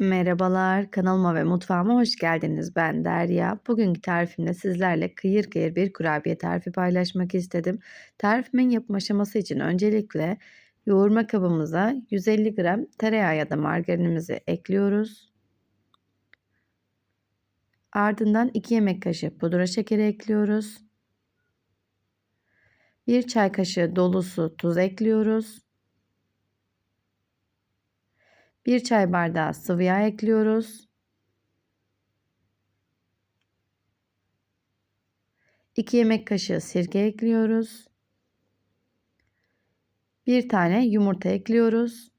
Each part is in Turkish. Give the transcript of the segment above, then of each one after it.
Merhabalar, kanalıma ve mutfağıma hoş geldiniz. Ben Derya. Bugünkü tarifimde sizlerle kıyır kıyır bir kurabiye tarifi paylaşmak istedim. Tarifimin yapım aşaması için öncelikle yoğurma kabımıza 150 gram tereyağı ya da margarinimizi ekliyoruz. Ardından 2 yemek kaşığı pudra şekeri ekliyoruz. 1 çay kaşığı dolusu tuz ekliyoruz. 1 çay bardağı sıvı yağ ekliyoruz. 2 yemek kaşığı sirke ekliyoruz. 1 tane yumurta ekliyoruz.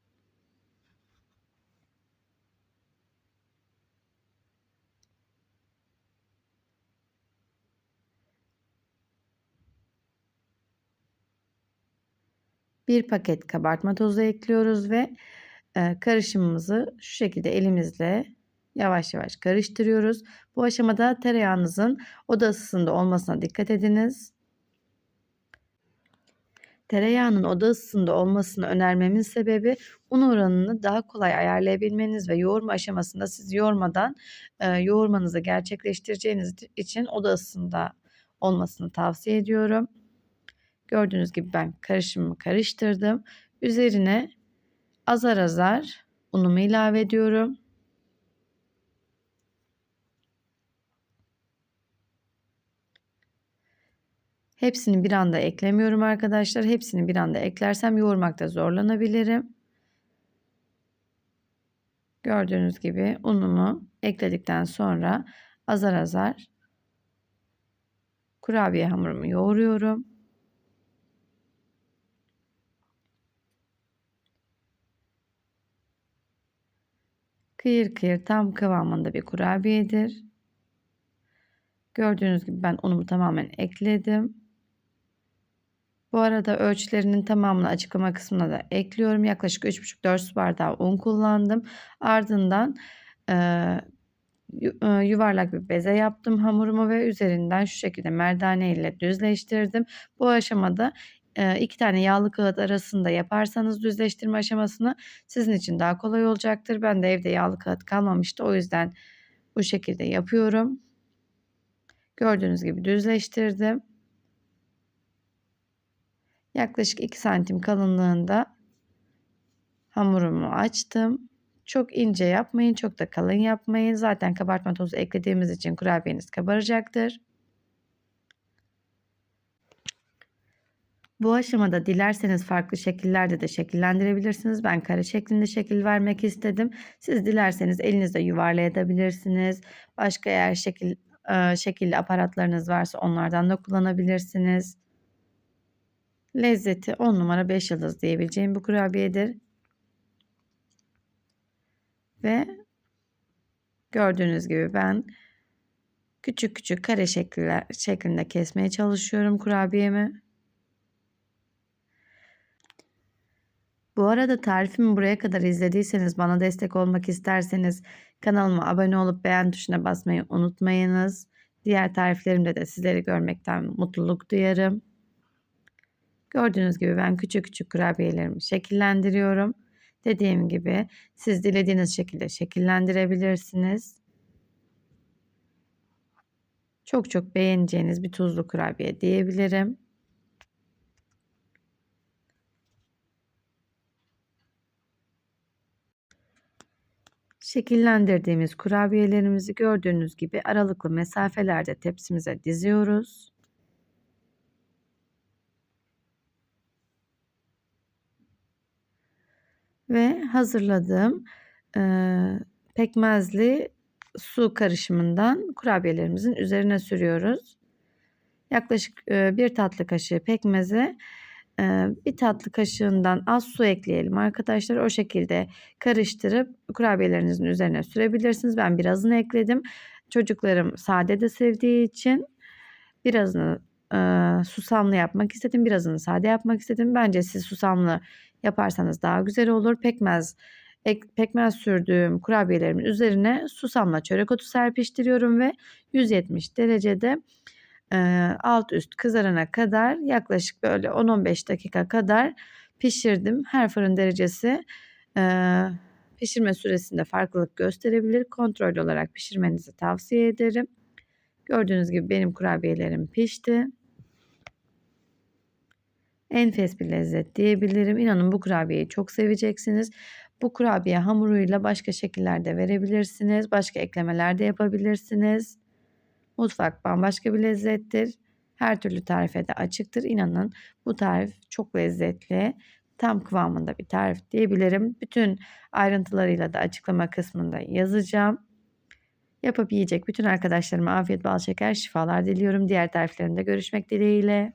Bir paket kabartma tozu ekliyoruz ve karışımımızı şu şekilde elimizle yavaş yavaş karıştırıyoruz. Bu aşamada tereyağınızın oda ısısında olmasına dikkat ediniz. Tereyağının oda ısısında olmasını önermemin sebebi un oranını daha kolay ayarlayabilmeniz ve yoğurma aşamasında siz yoğurmadan e, yoğurmanızı gerçekleştireceğiniz için oda ısısında olmasını tavsiye ediyorum. Gördüğünüz gibi ben karışımımı karıştırdım. Üzerine azar azar unumu ilave ediyorum. Hepsini bir anda eklemiyorum arkadaşlar. Hepsini bir anda eklersem yoğurmakta zorlanabilirim. Gördüğünüz gibi unumu ekledikten sonra azar azar kurabiye hamurumu yoğuruyorum. Kıyır kıyır tam kıvamında bir kurabiyedir. Gördüğünüz gibi ben unumu tamamen ekledim. Bu arada ölçülerinin tamamını açıklama kısmına da ekliyorum. Yaklaşık 3,5-4 su bardağı un kullandım. Ardından e, yuvarlak bir beze yaptım hamurumu ve üzerinden şu şekilde merdane ile düzleştirdim. Bu aşamada iki tane yağlı kağıt arasında yaparsanız düzleştirme aşamasını sizin için daha kolay olacaktır. Ben de evde yağlı kağıt kalmamıştı. O yüzden bu şekilde yapıyorum. Gördüğünüz gibi düzleştirdim. Yaklaşık 2 santim kalınlığında hamurumu açtım. Çok ince yapmayın, çok da kalın yapmayın. Zaten kabartma tozu eklediğimiz için kurabiyeniz kabaracaktır. Bu aşamada dilerseniz farklı şekillerde de şekillendirebilirsiniz. Ben kare şeklinde şekil vermek istedim. Siz dilerseniz elinizde yuvarlayabilirsiniz. Başka eğer şekil e, şekilli aparatlarınız varsa onlardan da kullanabilirsiniz. Lezzeti 10 numara 5 yıldız diyebileceğim bu kurabiyedir. Ve gördüğünüz gibi ben küçük küçük kare şekiller, şeklinde kesmeye çalışıyorum kurabiyemi. Bu arada tarifimi buraya kadar izlediyseniz bana destek olmak isterseniz kanalıma abone olup beğen tuşuna basmayı unutmayınız. Diğer tariflerimde de sizleri görmekten mutluluk duyarım. Gördüğünüz gibi ben küçük küçük kurabiyelerimi şekillendiriyorum. Dediğim gibi siz dilediğiniz şekilde şekillendirebilirsiniz. Çok çok beğeneceğiniz bir tuzlu kurabiye diyebilirim. Şekillendirdiğimiz kurabiyelerimizi gördüğünüz gibi aralıklı mesafelerde tepsimize diziyoruz. Ve hazırladığım e, pekmezli su karışımından kurabiyelerimizin üzerine sürüyoruz. Yaklaşık e, bir tatlı kaşığı pekmeze bir tatlı kaşığından az su ekleyelim arkadaşlar. O şekilde karıştırıp kurabiyelerinizin üzerine sürebilirsiniz. Ben birazını ekledim. Çocuklarım sade de sevdiği için birazını e, susamlı yapmak istedim. Birazını sade yapmak istedim. Bence siz susamlı yaparsanız daha güzel olur. Pekmez ek, pekmez sürdüğüm kurabiyelerimin üzerine susamla çörek otu serpiştiriyorum ve 170 derecede alt üst kızarana kadar yaklaşık böyle 10-15 dakika kadar pişirdim. Her fırın derecesi pişirme süresinde farklılık gösterebilir. Kontrollü olarak pişirmenizi tavsiye ederim. Gördüğünüz gibi benim kurabiyelerim pişti. Enfes bir lezzet diyebilirim. İnanın bu kurabiyeyi çok seveceksiniz. Bu kurabiye hamuruyla başka şekillerde verebilirsiniz. Başka eklemeler de yapabilirsiniz. Mutfak bambaşka bir lezzettir. Her türlü tarife de açıktır. İnanın bu tarif çok lezzetli. Tam kıvamında bir tarif diyebilirim. Bütün ayrıntılarıyla da açıklama kısmında yazacağım. Yapıp yiyecek bütün arkadaşlarıma afiyet bal şeker şifalar diliyorum. Diğer tariflerimde görüşmek dileğiyle.